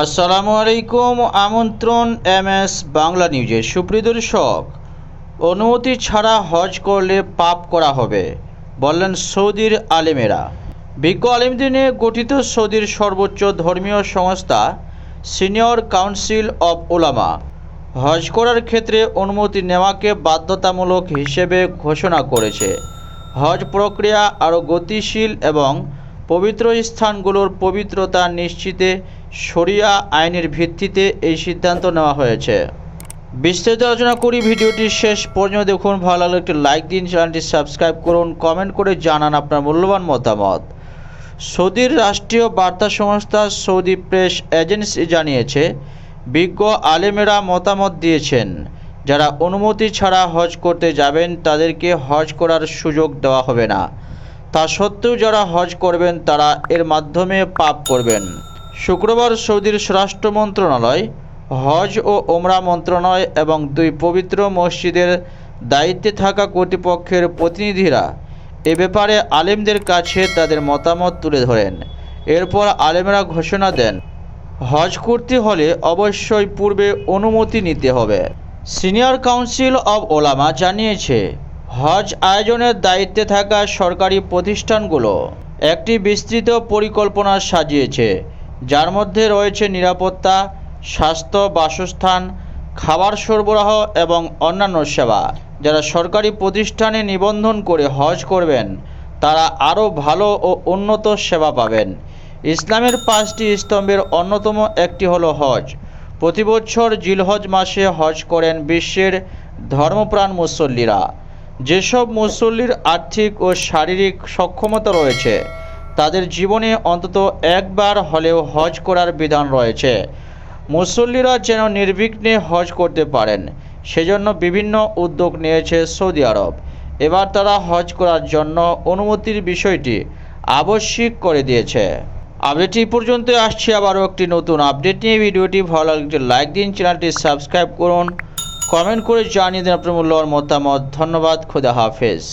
আসসালামু আলাইকুম, আমন্ত্রণ এম এস বাংলা নিউজে। সুপ্রিয় দর্শক, অনুমতি ছাড়া হজ করলে পাপ করা হবে, বললেন সৌদির আলেমেরা। বিজ্ঞ আলেমদের নিয়ে গঠিত সৌদির সর্বোচ্চ ধর্মীয় সংস্থা সিনিয়র কাউন্সিল অব ওলামা হজ করার ক্ষেত্রে অনুমতি নেওয়াকে বাধ্যতামূলক হিসেবে ঘোষণা করেছে। হজ প্রক্রিয়া আরও গতিশীল এবং পবিত্র স্থানগুলোর পবিত্রতা নিশ্চিতে শরিয়া আইনের ভিত্তিতে এই সিদ্ধান্ত নেওয়া হয়েছে। বিস্তারিত আলোচনা করি ভিডিওটি শেষ পর্যন্ত দেখুন, ভালো লাগলে একটি লাইক দিন, চ্যানেলটি সাবস্ক্রাইব করুন কমেন্ট করে জানান আপনার মূল্যবান মতামত। সৌদির রাষ্ট্রীয় বার্তা সংস্থা সৌদি প্রেস এজেন্সি জানিয়েছে, বিজ্ঞ আলেমেরা মতামত দিয়েছেন, যারা অনুমতি ছাড়া হজ করতে যাবেন তাদেরকে হজ করার সুযোগ দেওয়া হবে না। তা সত্ত্বেও যারা হজ করবেন তারা এর মাধ্যমে পাপ করবেন। শুক্রবার সৌদির স্বরাষ্ট্র মন্ত্রণালয়, হজ ও ওমরা মন্ত্রণালয় এবং দুই পবিত্র মসজিদের দায়িত্বে থাকা কর্তৃপক্ষের প্রতিনিধিরা এ ব্যাপারে আলেমদের কাছে তাদের মতামত তুলে ধরেন। এরপর আলেমরা ঘোষণা দেন, হজ করতে হলে অবশ্যই পূর্বে অনুমতি নিতে হবে। সিনিয়র কাউন্সিল অব ওলামা জানিয়েছে, হজ আয়োজনের দায়িত্বে থাকা সরকারি প্রতিষ্ঠানগুলো একটি বিস্তৃত পরিকল্পনা সাজিয়েছে। যার মধ্যে রয়েছে নিরাপত্তা, স্বাস্থ্য, বাসস্থান, খাবার সরবরাহ এবং অন্যান্য সেবা। যারা সরকারি প্রতিষ্ঠানে নিবন্ধন করে হজ করবেন, তারা আরও ভালো ও উন্নত সেবা পাবেন। ইসলামের পাঁচটি স্তম্ভের অন্যতম একটি হলো হজ। প্রতি বছর জিলহজ মাসে হজ করেন বিশ্বের ধর্মপ্রাণ মুসল্লিরা। যেসব মুসল্লির আর্থিক ও শারীরিক সক্ষমতা রয়েছে তাদের জীবনে অন্তত একবার হলেও হজ করার বিধান রয়েছে। মুসল্লিরা যেন নির্বিঘ্নে হজ করতে পারেন, সেজন্য বিভিন্ন উদ্যোগ নিয়েছে সৌদি আরব। এবার তারা হজ করার জন্য অনুমতির বিষয়টি আবশ্যিক করে দিয়েছে। আপডেট এই পর্যন্ত, আসছে আবারও একটি নতুন আপডেট নিয়ে। ভিডিওটি ভালো লাগলে লাইক দিন, চ্যানেলটি সাবস্ক্রাইব করুন। কমেন্ট করে জানিয়ে দিন আপনার মূল্যবান মতামত। ধন্যবাদ, খুদা হাফেজ।